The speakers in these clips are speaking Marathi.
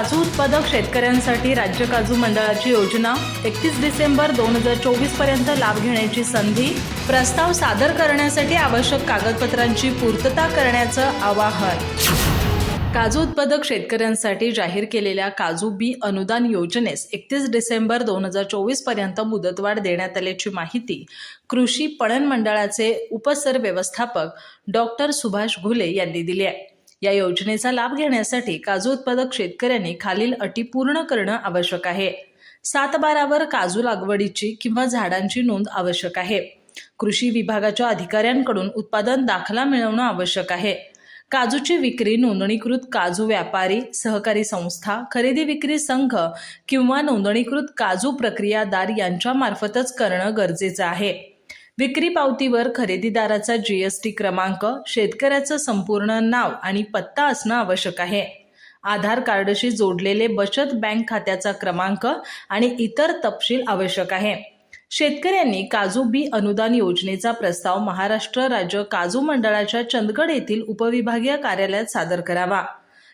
काजू उत्पादक शेतकऱ्यांसाठी राज्य काजू मंडळाची योजना. एकतीस डिसेंबर दोन हजार चोवीसपर्यंत लाभ घेण्याची संधी. प्रस्ताव सादर करण्यासाठी आवश्यक कागदपत्रांची पूर्तता करण्याचं आवाहन. काजू उत्पादक शेतकऱ्यांसाठी जाहीर केलेल्या काजू बी अनुदान योजनेस एकतीस डिसेंबर दोन हजार चोवीसपर्यंत मुदतवाढ देण्यात आल्याची माहिती कृषी पणन मंडळाचे उपसर व्यवस्थापक डॉक्टर सुभाष घुले यांनी दिली आहे. या योजनेचा लाभ घेण्यासाठी काजू उत्पादक शेतकऱ्यांनी खालील अटी पूर्ण करणं आवश्यक आहे. सात बारावर काजू लागवडीची किंवा झाडांची नोंद आवश्यक आहे. कृषी विभागाच्या अधिकाऱ्यांकडून उत्पादन दाखला मिळवणं आवश्यक आहे. काजूची विक्री नोंदणीकृत काजू व्यापारी सहकारी संस्था खरेदी विक्री संघ किंवा नोंदणीकृत काजू प्रक्रियादार यांच्यामार्फतच करणं गरजेचं आहे. विक्री पावतीवर खरेदीदाराचा जीएसटी क्रमांक शेतकऱ्याचं संपूर्ण नाव आणि पत्ता असणं आवश्यक आहे. आधार कार्डशी जोडलेले बचत बँक खात्याचा क्रमांक आणि इतर तपशील आवश्यक आहे. शेतकऱ्यांनी काजू बी अनुदान योजनेचा प्रस्ताव महाराष्ट्र राज्य काजू मंडळाच्या चंदगड येथील उपविभागीय कार्यालयात सादर करावा.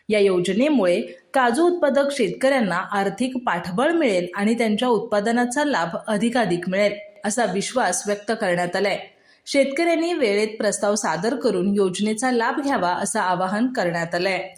या योजनेमुळे काजू उत्पादक शेतकऱ्यांना आर्थिक पाठबळ मिळेल आणि त्यांच्या उत्पादनाचा लाभ अधिकाधिक मिळेल. असा विश्वास व्यक्त करण्यात आलाय. शेतकऱ्यांनी वेळेत प्रस्ताव सादर करून योजनेचा लाभ घ्यावा असं आवाहन करण्यात आलंय.